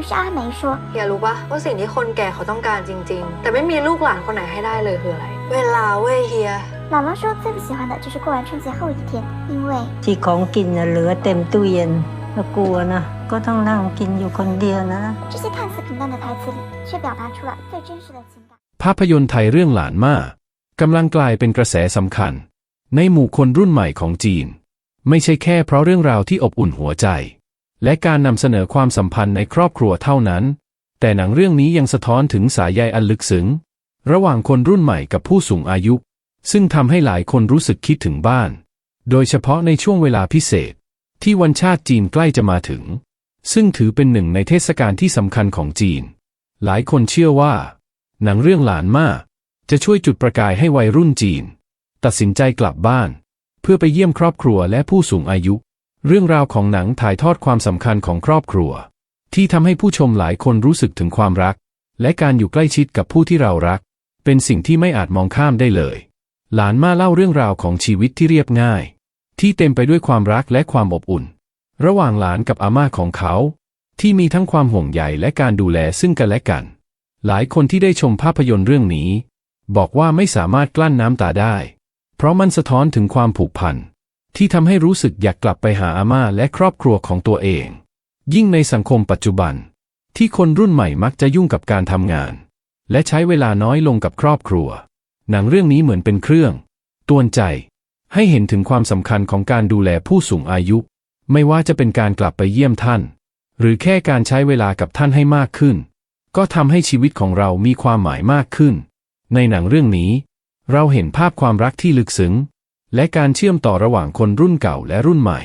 于是阿梅说 อย่ารู้ปะว่าสิ่งที่คนแก่เขาต้องการจริง ๆ แต่ไม่มีลูกหลานคนไหนให้ได้เลยคืออะไร เวลาเว้ยเฮีย：“ 姥姥说最不喜欢的就是过完春节后一天，因为 ที่ของกินน่ะเหลือเต็มตู้เย็นแล้วกลัวนะ ก็ต้องนั่งกินอยู่คนเดียวนะ 这些看似平淡的台词里，却表达出了最真实的情感。 ภาพยนตร์ไทยเรื่องหลานมากำลังกลายเป็นกระแสสำคัญ ในหมู่คนรุ่นใหม่ของจีน ไม่ใช่แค่เพราะเรื่องราวที่อบอุ่นหัวใจ และการนำเสนอความสัมพันธ์ในครอบครัวเท่านั้น แต่หนังเรื่องนี้ยังสะท้อนถึงสายใยอันลึกซึ้งระหว่างคนรุ่นใหม่กับผู้สูงอายุ ซึ่งทำให้หลายคนรู้สึกคิดถึงบ้าน โดยเฉพาะในช่วงเวลาพิเศษ ที่วันชาติจีนใกล้จะมาถึง ซึ่งถือเป็นหนึ่งในเทศกาลที่สำคัญของจีน หลายคนเชื่อว่า หนังเรื่องหลานมาจะช่วยจุดประกายให้วัยรุ่นจีน ตัดสินใจกลับบ้าน เพื่อไปเยี่ยมครอบครัวและผู้สูงอายุ เรื่องราวของหนังถ่ายทอดความสำคัญของครอบครัว ที่ทำให้ผู้ชมหลายคนรู้สึกถึงความรัก และการอยู่ใกล้ชิดกับผู้ที่เรารัก เป็นสิ่งที่ไม่อาจมองข้ามได้เลย หลานมาเล่าเรื่องราวของชีวิตที่เรียบง่าย ที่เต็มไปด้วยความรักและความอบอุ่น ระหว่างหลานกับอาม่าของเขา ที่มีทั้งความห่วงใยและการดูแลซึ่งกันและกัน หลายคนที่ได้ชมภาพยนตร์เรื่องนี้ บอกว่าไม่สามารถกลั้นน้ำตาได้ เพราะมันสะท้อนถึงความผูกพัน ที่ทำให้รู้สึกอยากกลับไปหาอาม่าและครอบครัวของตัวเอง ยิ่งในสังคมปัจจุบัน ที่คนรุ่นใหม่มักจะยุ่งกับการทำงาน และใช้เวลาน้อยลงกับครอบครัว หนังเรื่องนี้เหมือนเป็นเครื่องตวนใจ ให้เห็นถึงความสำคัญของการดูแลผู้สูงอายุ ไม่ว่าจะเป็นการกลับไปเยี่ยมท่าน หรือแค่การใช้เวลากับท่านให้มากขึ้น ก็ทำให้ชีวิตของเรามีความหมายมากขึ้น ในหนังเรื่องนี้ เราเห็นภาพความรักที่ลึกซึ้ง และการเชื่อมต่อระหว่างคนรุ่นเก่าและรุ่นใหม่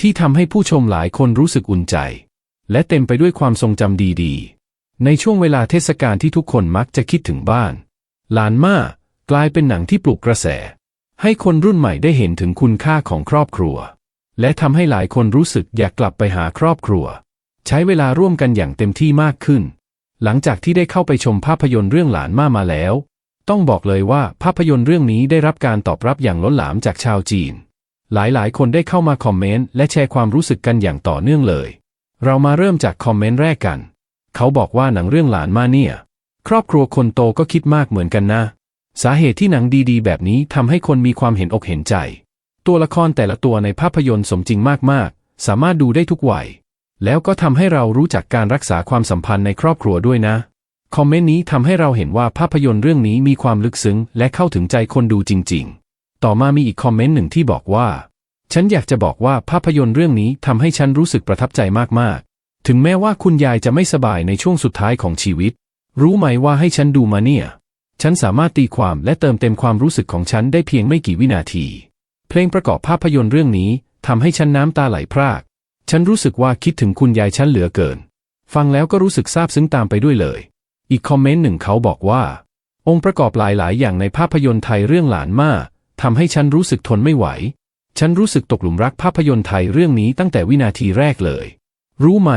ที่ทำให้ผู้ชมหลายคนรู้สึกอุ่นใจ และเต็มไปด้วยความทรงจำดีๆ ในช่วงเวลาเทศกาลที่ทุกคนมักจะคิดถึงบ้านหลานมากลายเป็นหนังที่ปลุกกระแส ให้คนรุ่นใหม่ได้เห็นถึงคุณค่าของครอบครัว และทำให้หลายคนรู้สึกอยากกลับไปหาครอบครัว ใช้เวลาร่วมกันอย่างเต็มที่มากขึ้น หลังจากที่ได้เข้าไปชมภาพยนตร์เรื่องหลานมามาแล้ว ต้องบอกเลยว่าภาพยนตร์เรื่องนี้ได้รับการตอบรับอย่างล้นหลามจากชาวจีน หลายๆ คนได้เข้ามาคอมเมนต์และแชร์ความรู้สึกกันอย่างต่อเนื่องเลย เรามาเริ่มจากคอมเมนต์แรกกัน เขาบอกว่าหนังเรื่องหลานมาเนี่ย ครอบครัวคนโตก็คิดมากเหมือนกันนะ สาเหตุที่หนังดีๆ แบบนี้ทำให้คนมีความเห็นอกเห็นใจ ตัวละครแต่ละตัวในภาพยนตร์สมจริงมากๆ สามารถดูได้ทุกวัยแล้วก็ทำให้เรารู้จักการรักษาความสัมพันธ์ในครอบครัวด้วยนะ คอมเมนต์นี้ทำให้เราเห็นว่าภาพยนตร์เรื่องนี้มีความลึกซึ้งและเข้าถึงใจคนดูจริง ๆ ต่อมามีอีกคอมเมนต์หนึ่งที่บอกว่า ฉันอยากจะบอกว่าภาพยนตร์เรื่องนี้ทำให้ฉันรู้สึกประทับใจมากๆ ถึงแม้ว่าคุณยายจะไม่สบายในช่วงสุดท้ายของชีวิต รู้ไหมว่าให้ฉันดูมาเนี่ย ฉันสามารถตีความและเติมเต็มความรู้สึกของฉันได้เพียงไม่กี่วินาที เพลงประกอบภาพยนตร์เรื่องนี้ทำให้ฉันน้ำตาไหลพราก ฉันรู้สึกว่าคิดถึงคุณยายฉันเหลือเกิน ฟังแล้วก็รู้สึกซาบซึ้งตามไปด้วยเลย อีกคอมเมนต์หนึ่งเขาบอกว่า องค์ประกอบหลาย ๆ อย่างในภาพยนตร์ไทยเรื่องหลานมาทำให้ฉันรู้สึกทนไม่ไหว ฉันรู้สึกตกหลุมรักภาพยนตร์ไทยเรื่องนี้ตั้งแต่วินาทีแรกเลย รู้ไหม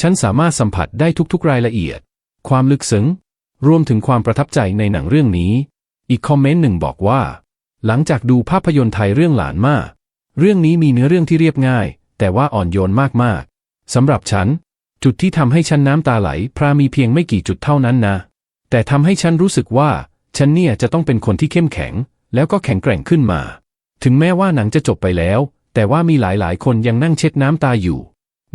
ฉันสามารถสัมผัสได้ทุก ๆ รายละเอียด ความลึกซึ้ง รวมถึงความประทับใจในหนังเรื่องนี้ อีกคอมเมนต์หนึ่งบอกว่า หลังจากดูภาพยนตร์ไทยเรื่องหลานมาเรื่องนี้มีเนื้อเรื่องที่เรียบง่าย แต่ว่าอ่อนโยนมาก ๆสำหรับฉัน จุดที่ทำให้ฉันน้ำตาไหล พรามีเพียงไม่กี่จุดเท่านั้นนะ แต่ทำให้ฉันรู้สึกว่า ฉันเนี่ยจะต้องเป็นคนที่เข้มแข็ง แล้วก็แข็งแกร่งขึ้นมา ถึงแม้ว่าหนังจะจบไปแล้ว แต่ว่ามีหลายๆ คนยังนั่งเช็ดน้ำตาอยู่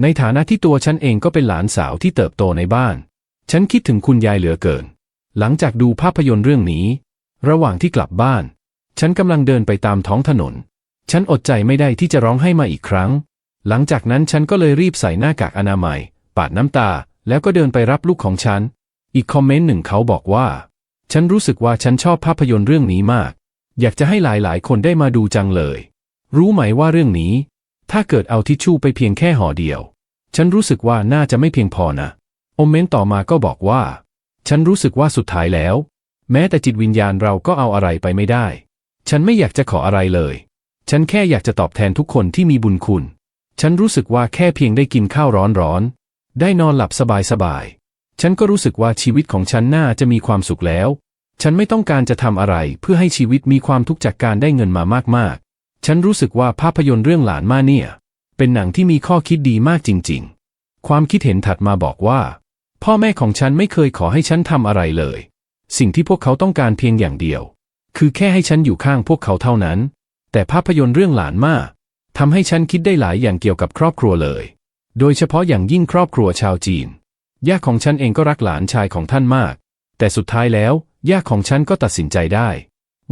ในฐานะที่ตัวฉันเองก็เป็นหลานสาวที่เติบโตในบ้าน ฉันคิดถึงคุณยายเหลือเกิน หลังจากดูภาพยนตร์เรื่องนี้ ระหว่างที่กลับบ้าน ฉันกำลังเดินไปตามท้องถนน ฉันอดใจไม่ได้ที่จะร้องให้มาอีกครั้ง หลังจากนั้นฉันก็เลยรีบใส่หน้ากากอนามัย ปาดน้ำตา แล้วก็เดินไปรับลูกของฉัน อีกคอมเมนต์หนึ่งเขาบอกว่า ฉันรู้สึกว่าฉันชอบภาพยนตร์เรื่องนี้มาก อยากจะให้หลายๆ คนได้มาดูจังเลย รู้ไหมว่าเรื่องนี้ ถ้าเกิดเอาทิชชู่ไปเพียงแค่ห่อเดียว ฉันรู้สึกว่าน่าจะไม่เพียงพอนะคอมเมนต์ต่อมาก็บอกว่า ฉันรู้สึกว่าสุดท้ายแล้ว แม้แต่จิตวิญญาณเราก็เอาอะไรไปไม่ได้ ฉันไม่อยากจะขออะไรเลย ฉันแค่อยากจะตอบแทนทุกคนที่มีบุญคุณ ฉันรู้สึกว่าแค่เพียงได้กินข้าวร้อนๆ ได้นอนหลับสบายๆ ฉันก็รู้สึกว่าชีวิตของฉันน่าจะมีความสุขแล้ว ฉันไม่ต้องการจะทำอะไรเพื่อให้ชีวิตมีความทุกข์จากการได้เงินมามากๆ ฉันรู้สึกว่าภาพยนตร์เรื่องหลานมาเนี่ย เป็นหนังที่มีข้อคิดดีมากจริงๆ ความคิดเห็นถัดมาบอกว่า พ่อแม่ของฉันไม่เคยขอให้ฉันทำอะไรเลย สิ่งที่พวกเขาต้องการเพียงอย่างเดียว คือแค่ให้ฉันอยู่ข้างพวกเขาเท่านั้น แต่ภาพยนตร์เรื่องหลานมาทำให้ฉันคิดได้หลายอย่างเกี่ยวกับครอบครัวเลย โดยเฉพาะอย่างยิ่งครอบครัวชาวจีน ย่าของฉันเองก็รักหลานชายของท่านมาก แต่สุดท้ายแล้ว ย่าของฉันก็ตัดสินใจได้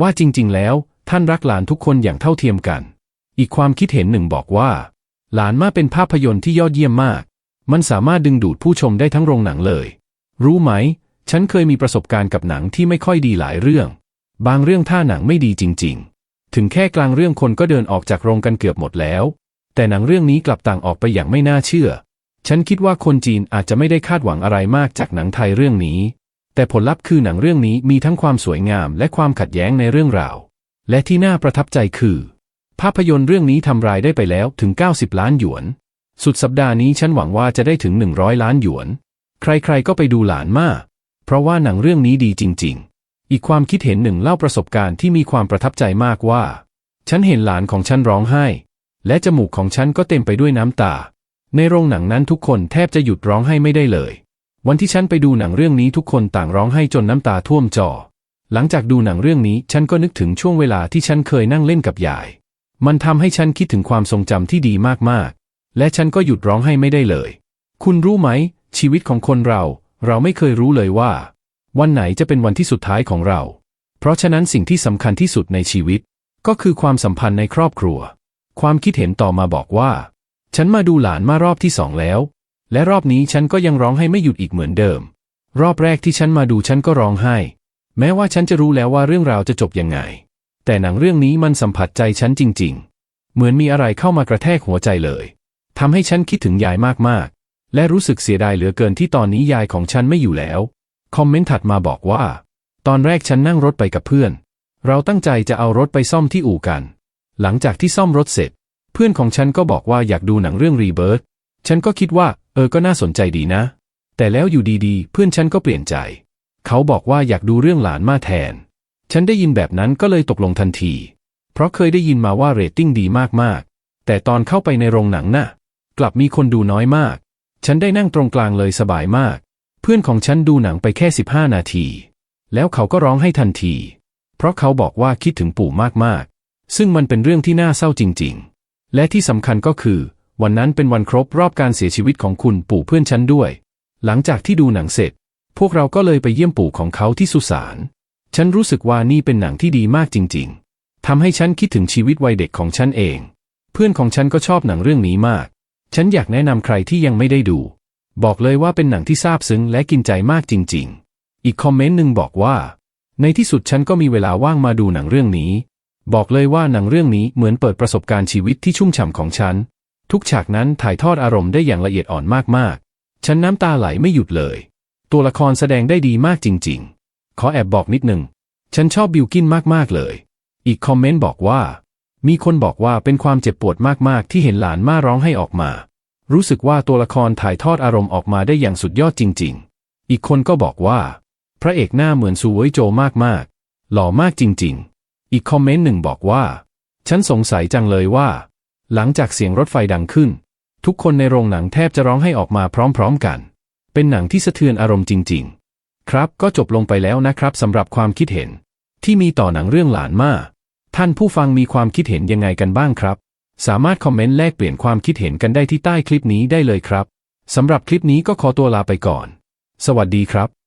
ว่าจริง ๆ แล้ว ท่านรักหลานทุกคนอย่างเท่าเทียมกัน อีกความคิดเห็นหนึ่งบอกว่า หลานมาเป็นภาพยนตร์ที่ยอดเยี่ยมมาก มันสามารถดึงดูดผู้ชมได้ทั้งโรงหนังเลย รู้ไหม ฉันเคยมีประสบการณ์กับหนังที่ไม่ค่อยดีหลายเรื่อง บางเรื่องท่าหนังไม่ดีจริง ๆ ถึงแค่กลางเรื่องคนก็เดินออกจากโรงกันเกือบหมดแล้ว แต่หนังเรื่องนี้กลับต่างออกไปอย่างไม่น่าเชื่อ ฉันคิดว่าคนจีนอาจจะไม่ได้คาดหวังอะไรมากจากหนังไทยเรื่องนี้ แต่ผลลัพธ์คือหนังเรื่องนี้มีทั้งความสวยงามและความขัดแย้งในเรื่องราว และที่น่าประทับใจคือ ภาพยนตร์เรื่องนี้ทำรายได้ไปแล้วถึง 90 ล้านหยวน สุดสัปดาห์นี้ฉันหวังว่าจะได้ถึง 100 ล้านหยวน ใครๆก็ไปดูหลานมาก เพราะว่าหนังเรื่องนี้ดีจริง ๆ อีกความคิดเห็นหนึ่งเล่าประสบการณ์ที่มีความประทับใจมากว่า ฉันเห็นหลานของฉันร้องไห้ และจมูกของฉันก็เต็มไปด้วยน้ำตา ในโรงหนังนั้นทุกคนแทบจะหยุดร้องไห้ไม่ได้เลย วันที่ฉันไปดูหนังเรื่องนี้ทุกคนต่างร้องไห้จนน้ำตาท่วมจอ หลังจากดูหนังเรื่องนี้ฉันก็นึกถึงช่วงเวลาที่ฉันเคยนั่งเล่นกับยาย มันทำให้ฉันคิดถึงความทรงจำที่ดีมากๆ และฉันก็หยุดร้องไห้ไม่ได้เลย คุณรู้ไหม ชีวิตของคนเรา เราไม่เคยรู้เลยว่า วันไหนจะเป็นวันที่สุดท้ายของเรา เพราะฉะนั้นสิ่งที่สำคัญที่สุดในชีวิต ก็คือความสัมพันธ์ในครอบครัว ความคิดเห็นต่อมาบอกว่า ฉันมาดูหลานมารอบที่สองแล้ว และรอบนี้ฉันก็ยังร้องไห้ไม่หยุดอีกเหมือนเดิม รอบแรกที่ฉันมาดูฉันก็ร้องไห้ แม้ว่าฉันจะรู้แล้วว่าเรื่องราวจะจบยังไง แต่หนังเรื่องนี้มันสัมผัสใจฉันจริง ๆ เหมือนมีอะไรเข้ามากระแทกหัวใจเลยทำให้ฉันคิดถึงยายมากๆ และรู้สึกเสียดายเหลือเกินที่ตอนนี้ยายของฉันไม่อยู่แล้ว คอมเมนต์ถัดมาบอกว่า ตอนแรกฉันนั่งรถไปกับเพื่อน เราตั้งใจจะเอารถไปซ่อมที่อู่กัน หลังจากที่ซ่อมรถเสร็จ เพื่อนของฉันก็บอกว่าอยากดูหนังเรื่องรีเบิร์ตฉันก็คิดว่า เออก็น่าสนใจดีนะ แต่แล้วอยู่ดีๆ เพื่อนฉันก็เปลี่ยนใจ เขาบอกว่าอยากดูเรื่องหลานมาแทน ฉันได้ยินแบบนั้นก็เลยตกลงทันที เพราะเคยได้ยินมาว่าเรตติ้งดีมากๆ แต่ตอนเข้าไปในโรงหนังน่ะ กลับมีคนดูน้อยมาก ฉันได้นั่งตรงกลางเลยสบายมาก เพื่อนของฉันดูหนังไปแค่ 15 นาที แล้วเขาก็ร้องให้ทันที เพราะเขาบอกว่าคิดถึงปู่มากๆ ซึ่งมันเป็นเรื่องที่น่าเศร้าจริง ๆ และที่สำคัญก็คือ วันนั้นเป็นวันครบรอบการเสียชีวิตของคุณปู่เพื่อนฉันด้วย หลังจากที่ดูหนังเสร็จ พวกเราก็เลยไปเยี่ยมปู่ของเขาที่สุสาน ฉันรู้สึกว่านี่เป็นหนังที่ดีมากจริง ๆทำให้ฉันคิดถึงชีวิตวัยเด็กของฉันเอง เพื่อนของฉันก็ชอบหนังเรื่องนี้มาก ฉันอยากแนะนำใครที่ยังไม่ได้ดู บอกเลยว่าเป็นหนังที่ซาบซึ้งและกินใจมากจริง ๆ อีกคอมเมนต์หนึ่งบอกว่า ในที่สุดฉันก็มีเวลาว่างมาดูหนังเรื่องนี้ บอกเลยว่าหนังเรื่องนี้เหมือนเปิดประสบการณ์ชีวิตที่ชุ่มฉ่ำของฉัน ทุกฉากนั้นถ่ายทอดอารมณ์ได้อย่างละเอียดอ่อนมากๆ ฉันน้ำตาไหลไม่หยุดเลย ตัวละครแสดงได้ดีมากจริง ๆ ขอแอบบอกนิดหนึ่งฉันชอบบิวกินมากๆเลย อีกคอมเมนต์บอกว่า มีคนบอกว่าเป็นความเจ็บปวดมากๆ ที่เห็นหลานมาร้องให้ออกมา รู้สึกว่าตัวละครถ่ายทอดอารมณ์ออกมาได้อย่างสุดยอดจริง ๆ อีกคนก็บอกว่า พระเอกหน้าเหมือนซูเวยโจมากๆ หล่อมากจริง ๆ อีกคอมเมนต์หนึ่งบอกว่า ฉันสงสัยจังเลยว่า หลังจากเสียงรถไฟดังขึ้น ทุกคนในโรงหนังแทบจะร้องให้ออกมาพร้อมๆกัน เป็นหนังที่สะเทือนอารมณ์จริง ๆ ครับก็จบลงไปแล้วนะครับสำหรับความคิดเห็น ที่มีต่อหนังเรื่องหลานมาท่านผู้ฟังมีความคิดเห็นยังไงกันบ้างครับ สามารถคอมเมนต์แลกเปลี่ยนความคิดเห็นกันได้ที่ใต้คลิปนี้ได้เลยครับสำหรับคลิปนี้ก็ขอตัวลาไปก่อน สวัสดีครับ